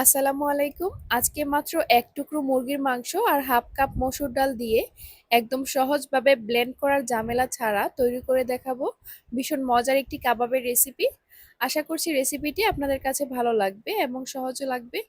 আসসালামু আলাইকুম। আজকে মাত্র এক টুকরো মুরগির মাংস আর হাফ কাপ মসুর ডাল দিয়ে একদম সহজভাবে ব্লেন্ড করার ঝামেলা ছাড়া তৈরি করে দেখাবো। ভীষণ মজার একটি কাবাবের রেসিপি আশা করছি রেসিপিটি আপনাদের কাছে ভালো লাগবে এবং সহজও লাগবে।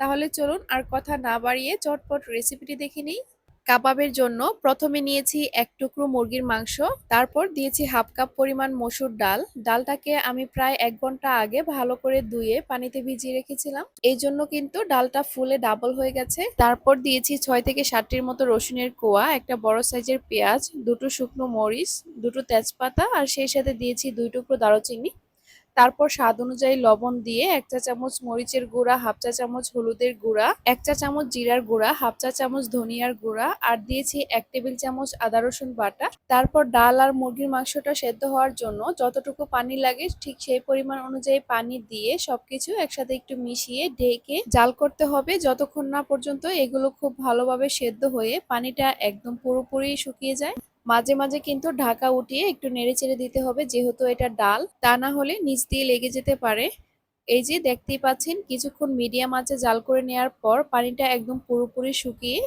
তাহলে চলুন আর কথা না বাড়িয়ে চটপট রেসিপিটি দেখে নিই। কাবাবের জন্য প্রথমে নিয়েছি এক টুকরো মুরগির মাংস, তারপর দিয়েছি হাফ কাপ পরিমাণ মসুর ডাল। ডালটাকে আমি প্রায় এক ঘণ্টা আগে ভালো করে ধুয়ে পানিতে ভিজিয়ে রেখেছিলাম। এই জন্য কিন্তু ডালটা ফুলে ডাবল হয়ে গেছে। তারপর দিয়েছি ছয় থেকে সাতটির মতো রসুনের কোয়া, একটা বড় সাইজের পেঁয়াজ, দুটো শুকনো মরিচ, দুটো তেজপাতা, আর সেই সাথে দিয়েছি দুই টুকরো দারুচিনি। তারপর স্বাদ অনুযায়ী লবণ দিয়ে এক চা চামচ মরিচের গুঁড়া, হাফ চা চামচ হলুদের গুঁড়া, এক চা চামচ জিরার গুঁড়া, হাফ চা চামচ ধনিয়ার গুঁড়া আর দিয়েছি এক টেবিল চামচ আদা রসুন বাটা। তারপর ডাল আর মুরগির মাংসটা সেদ্ধ হওয়ার জন্য যতটুকু পানি লাগে ঠিক সেই পরিমাণ অনুযায়ী পানি দিয়ে সবকিছু একসাথে একটু মিশিয়ে ঢেকে জাল করতে হবে। যতক্ষণ না পর্যন্ত এগুলো খুব ভালোভাবে সেদ্ধ হয়ে পানিটা একদম পুরোপুরি শুকিয়ে যায়। মাঝে মাঝে কিন্তু ঢাকা উঠিয়ে একটু নেড়ে চেড়ে দিতে হবে, যেহেতু এটা ডাল। তা না হলে নিচ দিয়ে লেগে যেতে পারে। এই যে দেখতেই পাচ্ছেন, কিছুক্ষণ মিডিয়াম আঁচে জাল করে নেওয়ার পর পানিটা একদম পুরোপুরি শুকিয়ে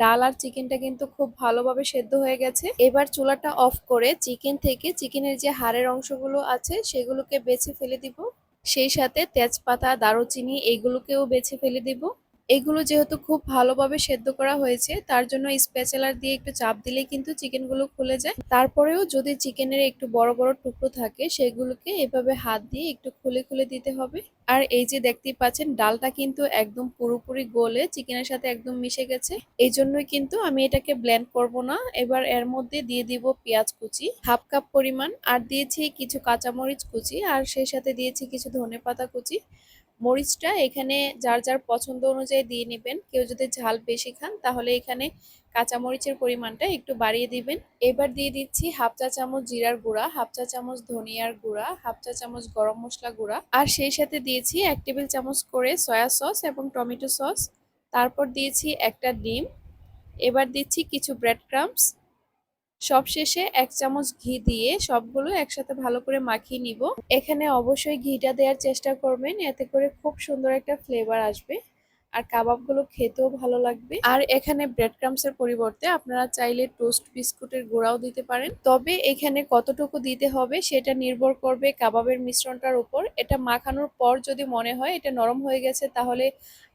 ডাল আর চিকেনটা কিন্তু খুব ভালোভাবে সেদ্ধ হয়ে গেছে। এবার চুলাটা অফ করে চিকেন থেকে চিকেনের যে হাড়ের অংশগুলো আছে, সেগুলোকে বেছে ফেলে দিব। সেই সাথে তেজপাতা, দারুচিনি, এগুলোকেও বেছে ফেলে দিব। এগুলো যেহেতু খুব ভালোভাবে সেদ্ধ করা হয়েছে, তার জন্য স্পেচালার দিয়ে একটু চাপ দিলে কিন্তু চিকেনগুলো খুলে যায়। তারপরেও যদি চিকেনের একটু বড় বড় টুকরো থাকে, সেগুলোকে এভাবে হাত দিয়ে একটু খুলে খুলে দিতে হবে। আর এই যে দেখতেই পাচ্ছেন, ডালটা কিন্তু একদম পুরোপুরি গলে চিকেনের সাথে একদম মিশে গেছে। এই জন্যই কিন্তু আমি এটাকে ব্লেন্ড করব না। এবার এর মধ্যে দিয়ে দিব পেঁয়াজ কুচি, হাফ কাপ পরিমাণ। আর দিয়েছি কিছু কাঁচামরিচ কুচি, আর সেই সাথে দিয়েছি কিছু ধনে পাতা কুচি। মরিচটা এখানে যার যার পছন্দ অনুযায়ী দিয়ে নেবেন। কেউ যদি ঝাল বেশি খান, তাহলে এখানে কাঁচামরিচের পরিমাণটা একটু বাড়িয়ে দিবেন। এবার দিয়ে দিচ্ছি হাফ চা চামচ জিরার গুঁড়া, হাফ চা চামচ ধনিয়ার গুঁড়া, হাফ চা চামচ গরম মশলা গুঁড়া, আর সেই সাথে দিয়েছি এক টেবিল চামচ করে সয়া সস এবং টমেটো সস। তারপর দিয়েছি একটা ডিম। এবার দিচ্ছি কিছু ব্রেড ক্রামস সবশেষে এক চামচ ঘি দিয়ে সবগুলো একসাথে ভালো করে মাখিয়ে নিব। এখানে অবশ্যই ঘিটা দেওয়ার চেষ্টা করবেন, এতে করে খুব সুন্দর একটা ফ্লেভার আসবে। আর কাবাবগুলো খেতেও ভালো লাগবে। আর এখানে ব্রেড ক্রামসের পরিবর্তে আপনারা চাইলে টোস্ট বিস্কুটের গুঁড়াও দিতে পারেন। তবে এখানে কতটুকু দিতে হবে সেটা নির্ভর করবে কাবাবের মিশ্রণটার উপর। এটা মাখানোর পর যদি মনে হয় এটা নরম হয়ে গেছে, তাহলে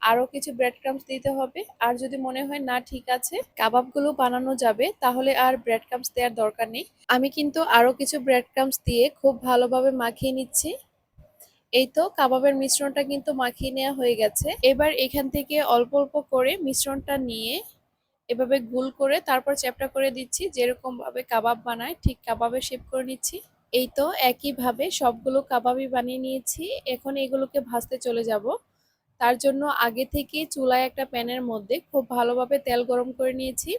আরও কিছু ব্রেড ক্রামস দিতে হবে। আর যদি মনে হয় না, ঠিক আছে, কাবাবগুলো বানানো যাবে, তাহলে আর ব্রেড ক্রামস দেওয়ার দরকার নেই। আমি কিন্তু আরও কিছু ব্রেড ক্রামস দিয়ে খুব ভালোভাবে মাখিয়ে নিচ্ছি। এই তো কাবাবের মিশ্রণটা কিন্তু মাখিয়ে নেওয়া হয়ে গেছে। এবার এখান থেকে অল্প অল্প করে মিশ্রণটা নিয়ে এভাবে গুল করে তারপর চ্যাপটা করে দিচ্ছি। যেরকম ভাবে কাবাব বানায়, ঠিক কাবাবে শেপ করে নিচ্ছি। এই তো একইভাবে সবগুলো কাবাবই বানিয়ে নিয়েছি। এখন এগুলোকে ভাজতে চলে যাব। তার জন্য আগে থেকে চুলায় একটা প্যানের মধ্যে খুব ভালোভাবে তেল গরম করে নিয়েছি।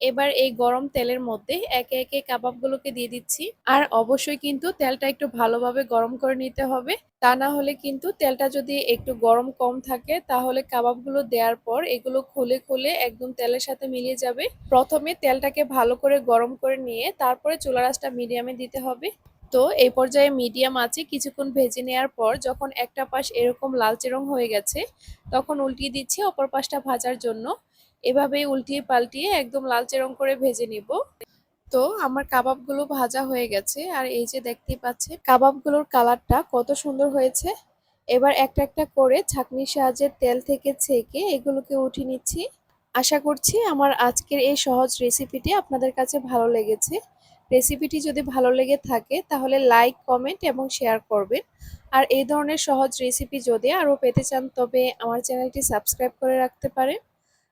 এবার এই গরম তেলের মধ্যে একে একে কাবাবগুলোকে দিয়ে দিচ্ছি। আর অবশ্যই কিন্তু তেলটা একটু ভালোভাবে গরম করে নিতে হবে। তা না হলে কিন্তু তেলটা যদি একটু গরম কম থাকে, তাহলে কাবাবগুলো দেওয়ার পর এগুলো খুলে খুলে একদম তেলের সাথে মিলিয়ে যাবে। প্রথমে তেলটাকে ভালো করে গরম করে নিয়ে তারপরে চুলা রাসটা মিডিয়ামে দিতে হবে। তো এই পর্যায়ে মিডিয়াম আছে কিছুক্ষণ ভেজে নেওয়ার পর যখন একটা পাশ এরকম লালচে রং হয়ে গেছে, তখন উল্টিয়ে দিচ্ছি অপর পাশটা ভাজার জন্য। এভাবেই উল্টিয়ে পাল্টিয়ে একদম লালচে রং করে ভেজে নিব। তো আমার কাবাবগুলো ভাজা হয়ে গেছে, আর এই যে দেখতেই পাচ্ছে কাবাবগুলোর কালারটা কত সুন্দর হয়েছে। এবার একটা একটা করে ছাকনির সাহায্যে তেল থেকে ছেঁকে এগুলোকে উঠিয়ে নিচ্ছি। আশা করছি আমার আজকের এই সহজ রেসিপিটি আপনাদের কাছে ভালো লেগেছে। রেসিপিটি যদি ভালো লেগে থাকে, তাহলে লাইক, কমেন্ট এবং শেয়ার করবেন। আর এই ধরনের সহজ রেসিপি যদি আরও পেতে চান, তবে আমার চ্যানেলটি সাবস্ক্রাইব করে রাখতে পারেন।